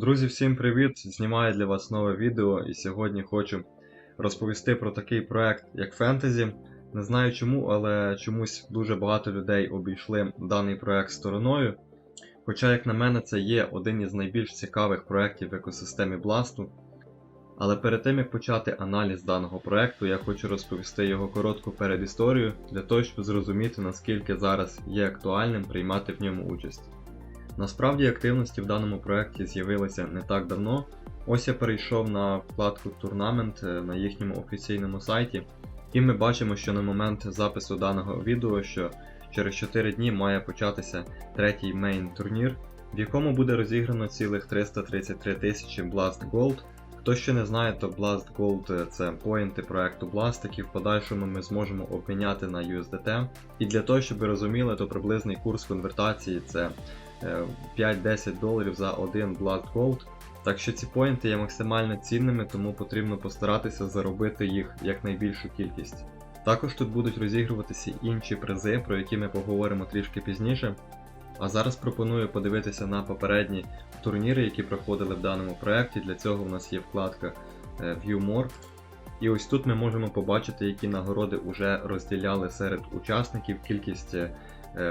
Друзі, всім привіт! Знімаю для вас нове відео і сьогодні хочу розповісти про такий проект, як Фентезі. Не знаю чому, але чомусь дуже багато людей обійшли даний проект стороною. Хоча, як на мене, це є один із найбільш цікавих проєктів в екосистемі Blast. Але перед тим як почати аналіз даного проекту, я хочу розповісти його коротку передісторію для того, щоб зрозуміти наскільки зараз є актуальним приймати в ньому участь. Насправді активності в даному проєкті з'явилися не так давно. Ось я перейшов на вкладку Турнамент е, на їхньому офіційному сайті, і ми бачимо, що на момент запису даного відео, що через 4 дні має початися третій мейн турнір, в якому буде розіграно цілих 333 тисячі Blast Gold. Хто ще не знає, то Blast Gold е, це поінти проекту Blast, які в подальшому ми зможемо обміняти на USDT. І для того, щоб ви розуміли, то приблизний курс конвертації це 5-10 доларів за один Blast Gold. Так що ці поінти є максимально цінними, тому потрібно постаратися заробити їх якнайбільшу кількість. Також тут будуть розігруватися інші призи, про які ми поговоримо трішки пізніше. А зараз пропоную подивитися на попередні турніри, які проходили в даному проєкті. Для цього в нас є вкладка е, View More. І ось тут ми можемо побачити, які нагороди вже розділяли серед учасників, кількість е,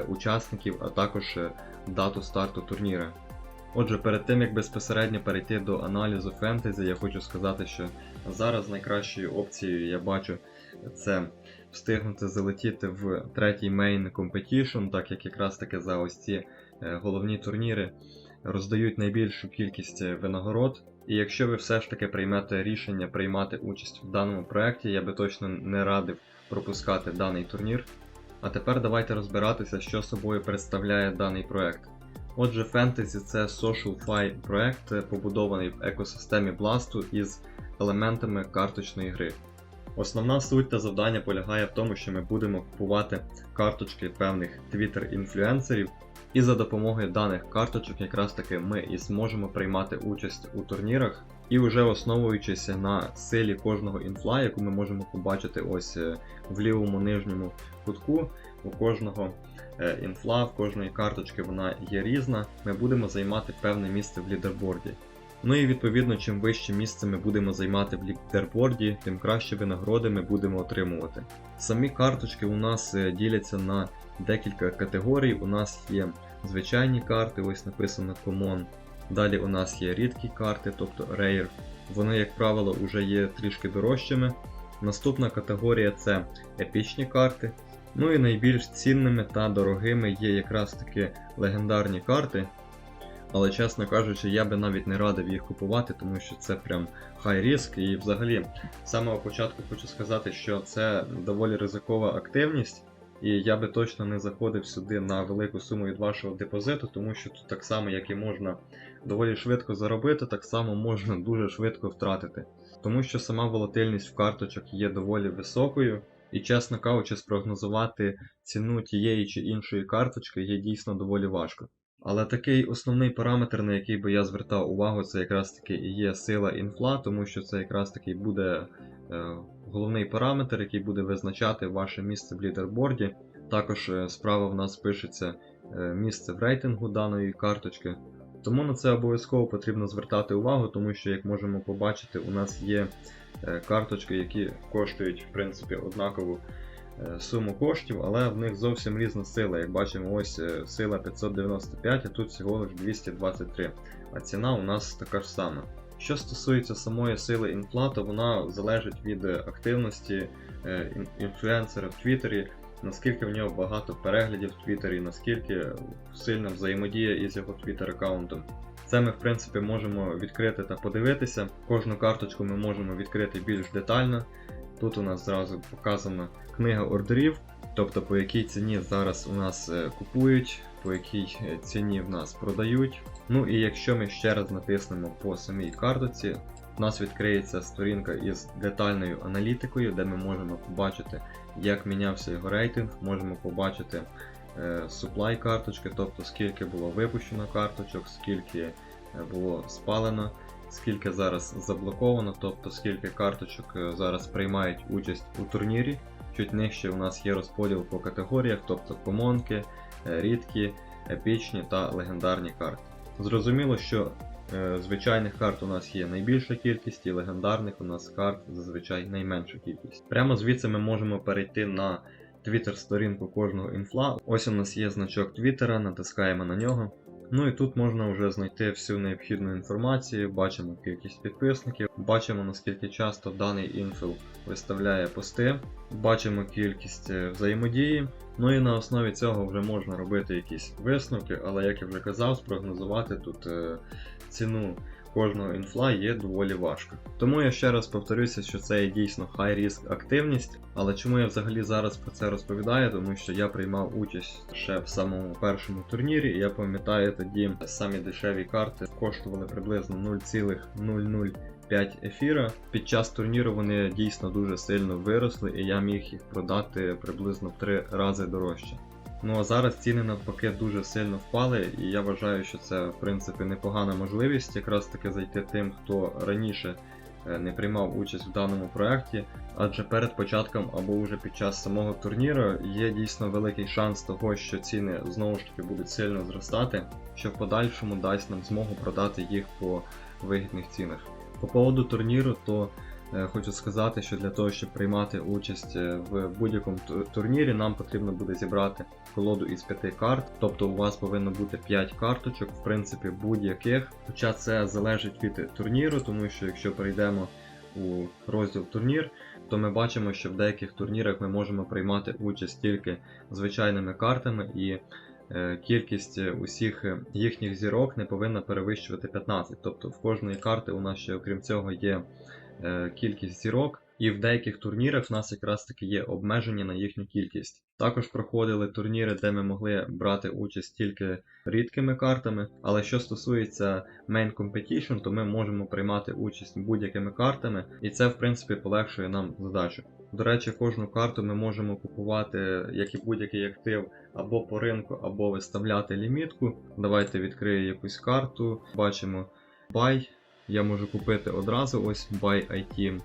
учасників, а також е, дату старту турніра. Отже, перед тим як безпосередньо перейти до аналізу фентезі, я хочу сказати, що зараз найкращою опцією я бачу це встигнути залетіти в третій Main Competition, так як якраз таки за ось ці е, головні турніри роздають найбільшу кількість е, винагород. І якщо ви все ж таки приймете рішення приймати участь в даному проєкті, я би точно не радив пропускати даний турнір. А тепер давайте розбиратися, що собою представляє даний проєкт. Отже, Fantasy це Social Fi проект, е, побудований в екосистемі Blast із елементами карточної гри. Основна суть та завдання полягає в тому, що ми будемо купувати карточки певних твіттер-інфлюенсерів, і за допомогою даних карточок якраз таки ми і зможемо приймати участь у турнірах. І вже основуючись на силі кожного інфла, яку ми можемо побачити ось е, в лівому нижньому кутку, у кожного е, інфла, в кожної карточки вона є різна, ми будемо займати певне місце в лідерборді. Ну і відповідно, чим вище місце ми будемо займати в лідерборді, тим краще винагороди ми будемо отримувати. Самі карточки у нас е, діляться на декілька категорій. У нас є звичайні карти, ось написано Common. Далі у нас є рідкі карти, тобто Rare. Вони, як правило, вже є трішки дорожчими. Наступна категорія це епічні карти. Ну і найбільш цінними та дорогими є якраз таки легендарні карти. Але, чесно кажучи, я би навіть не радив їх купувати, тому що це прям хай риск. І взагалі, з самого початку хочу сказати, що це доволі ризикова активність, і я би точно не заходив сюди на велику суму від вашого депозиту, тому що тут так само, як і можна доволі швидко заробити, так само можна дуже швидко втратити. Тому що сама волатильність в карточок є доволі високою, і, чесно кажучи, спрогнозувати ціну тієї чи іншої карточки є дійсно доволі важко. Але такий основний параметр, на який би я звертав увагу, це якраз таки і є сила інфла, тому що це якраз таки буде е, головний параметр, який буде визначати ваше місце в лідерборді. Також е, справа в нас пишеться е, місце в рейтингу даної карточки. Тому на це обов'язково потрібно звертати увагу, тому що, як можемо побачити, у нас є е, карточки, які коштують в принципі однакову е, суму коштів, але в них зовсім різна сила. Як бачимо, ось е, сила 595, а тут всього лиш 223. А ціна у нас така ж сама. Що стосується самої сили інфла, то вона залежить від активності інфлюенсера в Твіттері, наскільки в нього багато переглядів в Твіттері, наскільки сильна взаємодія із його Твіттер аккаунтом. Це ми в принципі можемо відкрити та подивитися. Кожну карточку ми можемо відкрити більш детально. Тут у нас зразу показана книга ордерів, тобто по якій ціні зараз у нас е, купують, по якій е, ціні в нас продають. Ну і якщо ми ще раз натиснемо по самій картоці, у нас відкриється сторінка із детальною аналітикою, де ми можемо побачити, як мінявся його рейтинг, можемо побачити е, supply карточки, тобто скільки було випущено карточок, скільки е, було спалено, скільки зараз заблоковано, тобто скільки карточок е, зараз приймають участь у турнірі. Чуть нижче у нас є розподіл по категоріях, тобто комонки, е, рідкі, епічні та легендарні карти. Зрозуміло, що е, звичайних карт у нас є найбільша кількість, і легендарних у нас карт зазвичай найменша кількість. Прямо звідси ми можемо перейти на твіттер-сторінку кожного інфла. Ось у нас є значок Твіттера, натискаємо на нього. Ну і тут можна вже знайти всю необхідну інформацію, бачимо кількість підписників, бачимо наскільки часто даний інфіл виставляє пости, бачимо кількість е, взаємодії. Ну і на основі цього вже можна робити якісь висновки, але як я вже казав, спрогнозувати тут е, ціну кожного інфла є доволі важко. Тому я ще раз повторюся, що це є дійсно high risk активність. Але чому я взагалі зараз про це розповідаю? Тому що я приймав участь ще в самому першому турнірі, і я пам'ятаю тоді самі дешеві карти коштували приблизно 0,005 ефіра. Під час турніру вони дійсно дуже сильно виросли, і я міг їх продати приблизно в 3 рази дорожче. Ну а зараз ціни навпаки дуже сильно впали, і я вважаю, що це в принципі непогана можливість якраз таки зайти тим, хто раніше е, не приймав участь в даному проєкті, адже перед початком або вже під час самого турніру є дійсно великий шанс того, що ціни знову ж таки будуть сильно зростати, що в подальшому дасть нам змогу продати їх по вигідних цінах. По поводу турніру, то Хочу сказати, що для того, щоб приймати участь е, в будь-якому турнірі, нам потрібно буде зібрати колоду із 5 карт. Тобто у вас повинно бути 5 карточок, в принципі, будь-яких. Хоча це залежить від турніру, тому що якщо перейдемо у розділ турнір, то ми бачимо, що в деяких турнірах ми можемо приймати участь тільки звичайними картами і. е, Кількість е, усіх е, їхніх зірок не повинна перевищувати 15. Тобто в кожної карти у нас ще окрім цього є е, кількість зірок, і в деяких турнірах в нас якраз таки є обмеження на їхню кількість. Також проходили турніри, де ми могли брати участь тільки рідкими картами. Але що стосується Main Competition, то ми можемо приймати участь будь-якими картами, і це в принципі полегшує нам задачу. До речі, кожну карту ми можемо купувати, як і будь-який актив, або по ринку, або виставляти лімітку. Давайте відкрию якусь карту, бачимо Buy. Я можу купити одразу ось Buy Item.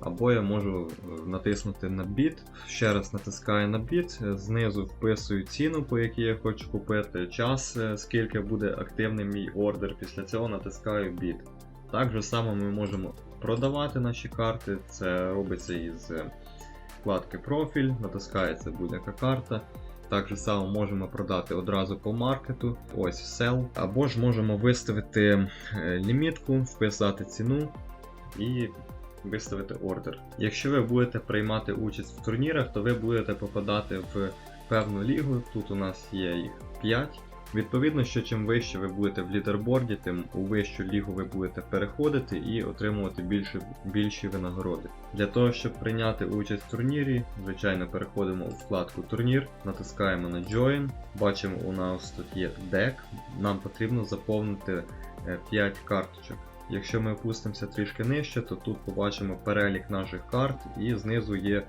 Або я можу е, натиснути на біт. Ще раз натискаю на біт, знизу вписую ціну, по якій я хочу купити, час, е, скільки буде активний мій ордер. Після цього натискаю біт. Так же само ми можемо продавати наші карти. Це робиться із е, вкладки профіль, натискається будь-яка карта. Так же само можемо продати одразу по маркету, ось sell. Або ж можемо виставити е, лімітку, вписати ціну і виставити ордер. Якщо ви будете приймати участь в турнірах, то ви будете попадати в певну лігу. Тут у нас є їх 5. Відповідно, що чим вище ви будете в лідерборді, тим у вищу лігу ви будете переходити і отримувати більше, більші винагороди. Для того, щоб прийняти участь в турнірі, звичайно, переходимо у вкладку турнір, натискаємо на Join. Бачимо, у нас тут є deck. Нам потрібно заповнити 5 карточок. Якщо ми опустимося трішки нижче, то тут побачимо перелік наших карт і знизу є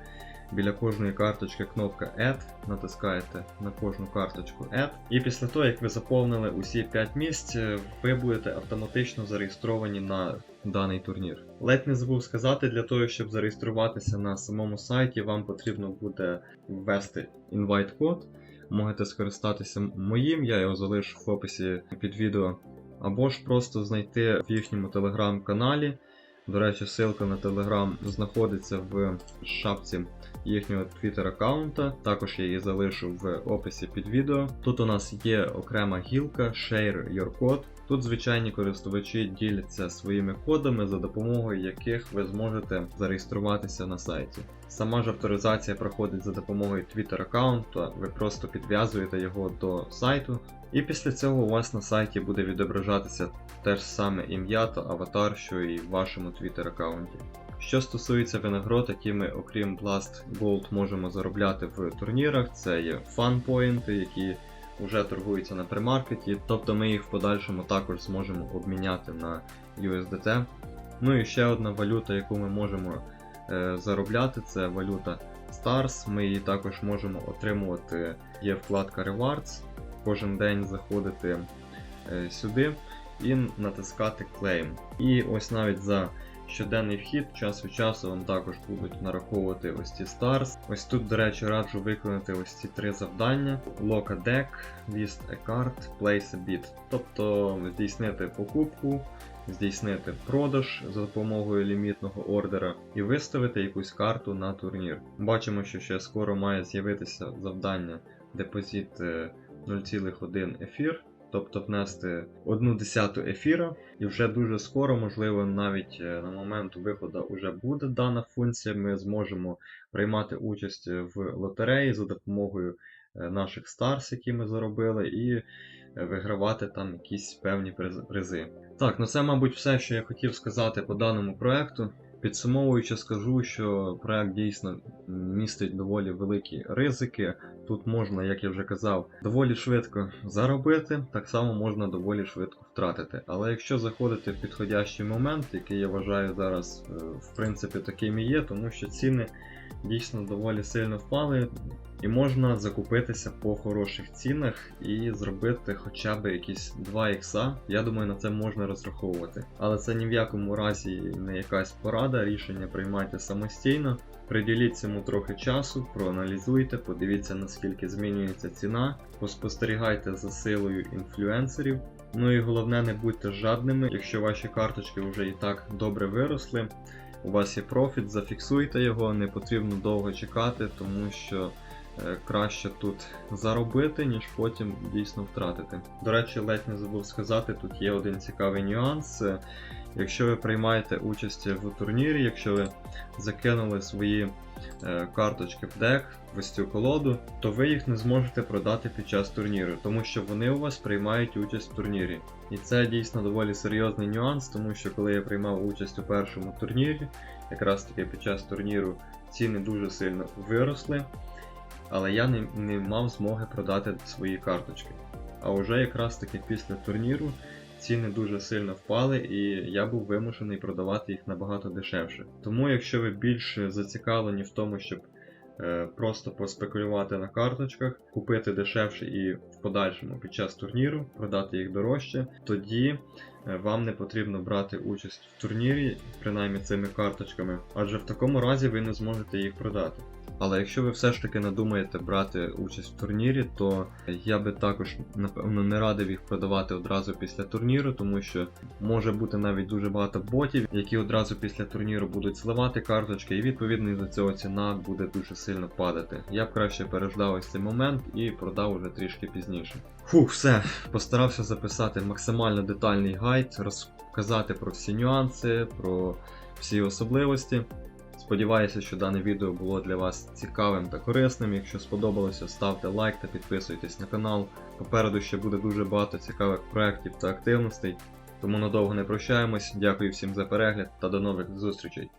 біля кожної карточки кнопка Add. Натискаєте на кожну карточку Add. І після того, як ви заповнили усі 5 місць, е, ви будете автоматично зареєстровані на даний турнір. Ледь не забув сказати, для того, щоб зареєструватися на самому сайті, вам потрібно буде ввести invite-код. Можете скористатися моїм, я його залишу в описі під відео або ж просто знайти в їхньому телеграм-каналі. До речі, ссылка на телеграм знаходиться в шапці їхнього твіттер аккаунта. Також я її залишу в описі під відео. Тут у нас є окрема гілка Share Your Code. Тут звичайні користувачі діляться своїми кодами, за допомогою яких ви зможете зареєструватися на сайті. Сама ж авторизація проходить за допомогою Twitter аккаунту, ви просто підв'язуєте його до сайту, і після цього у вас на сайті буде відображатися те ж саме ім'я та аватар, що і в вашому Twitter аккаунті. Що стосується винагород, які ми, окрім Blast Gold, можемо заробляти в турнірах, це є фан-поінти, які вже торгуються на премаркеті, тобто ми їх в подальшому також зможемо обміняти на USDT. Ну і ще одна валюта, яку ми можемо е, заробляти, це валюта Stars. Ми її також можемо отримувати. Є вкладка Rewards. Кожен день заходити е, сюди і натискати Claim. І ось навіть за щоденний вхід, час від часу вам також будуть нараховувати ось ці старс. Ось тут, до речі, раджу виконати ось ці три завдання: Lock a deck, List a card, Place a bid. Тобто здійснити покупку, здійснити продаж за допомогою лімітного ордера і виставити якусь карту на турнір. Бачимо, що ще скоро має з'явитися завдання депозит е, 0,1 ефір. Тобто внести одну десяту ефіра, і вже дуже скоро, можливо, навіть е, на момент виходу вже буде дана функція. Ми зможемо приймати участь в лотереї за допомогою е, наших старс, які ми заробили, і е, вигравати там якісь певні призи. Так, ну це, мабуть, все, що я хотів сказати по даному проекту. Підсумовуючи, скажу, що проект дійсно містить доволі великі ризики. Тут можна, як я вже казав, доволі швидко заробити, так само можна доволі швидко втратити. Але якщо заходити в підходящий момент, який я вважаю зараз, е, в принципі, таким і є, тому що ціни дійсно доволі сильно впали, і можна закупитися по хороших цінах і зробити хоча б якісь 2 ікса. Я думаю, на це можна розраховувати. Але це ні в якому разі не якась порада, рішення приймайте самостійно. Приділіть цьому трохи часу, проаналізуйте, подивіться наскільки змінюється ціна, поспостерігайте за силою інфлюенсерів. Ну і головне, не будьте жадними, якщо ваші карточки вже і так добре виросли. У вас є профіт, зафіксуйте його, не потрібно довго чекати, тому що краще тут заробити, ніж потім дійсно втратити. До речі, ледь не забув сказати, тут є один цікавий нюанс. Е, Якщо ви приймаєте участь в турнірі, якщо ви закинули свої е, карточки в дек, в цю колоду, то ви їх не зможете продати під час турніру, тому що вони у вас приймають участь в турнірі. І це дійсно доволі серйозний нюанс, тому що коли я приймав участь у першому турнірі, якраз таки під час турніру ціни дуже сильно виросли, але я не, не мав змоги продати свої карточки. А вже якраз таки після турніру ціни дуже сильно впали, і я був вимушений продавати їх набагато дешевше. Тому, якщо ви більше зацікавлені в тому, щоб е, просто поспекулювати на карточках, купити дешевше і в подальшому під час турніру продати їх дорожче, тоді е, вам не потрібно брати участь в турнірі, принаймні цими карточками, адже в такому разі ви не зможете їх продати. Але якщо ви все ж таки надумаєте брати участь в турнірі, то я би також напевно не радив їх продавати одразу після турніру, тому що може бути навіть дуже багато ботів, які одразу після турніру будуть сливати карточки, і відповідно із-за цього ціна буде дуже сильно падати. Я б краще переждав ось цей момент і продав уже трішки пізніше. Фух, все, постарався записати максимально детальний гайд, розказати про всі нюанси, про всі особливості. Сподіваюся, що дане відео було для вас цікавим та корисним. Якщо сподобалося, ставте лайк та підписуйтесь на канал. Попереду ще буде дуже багато цікавих проєктів та активностей. Тому надовго не прощаємось. Дякую всім за перегляд та до нових зустрічей.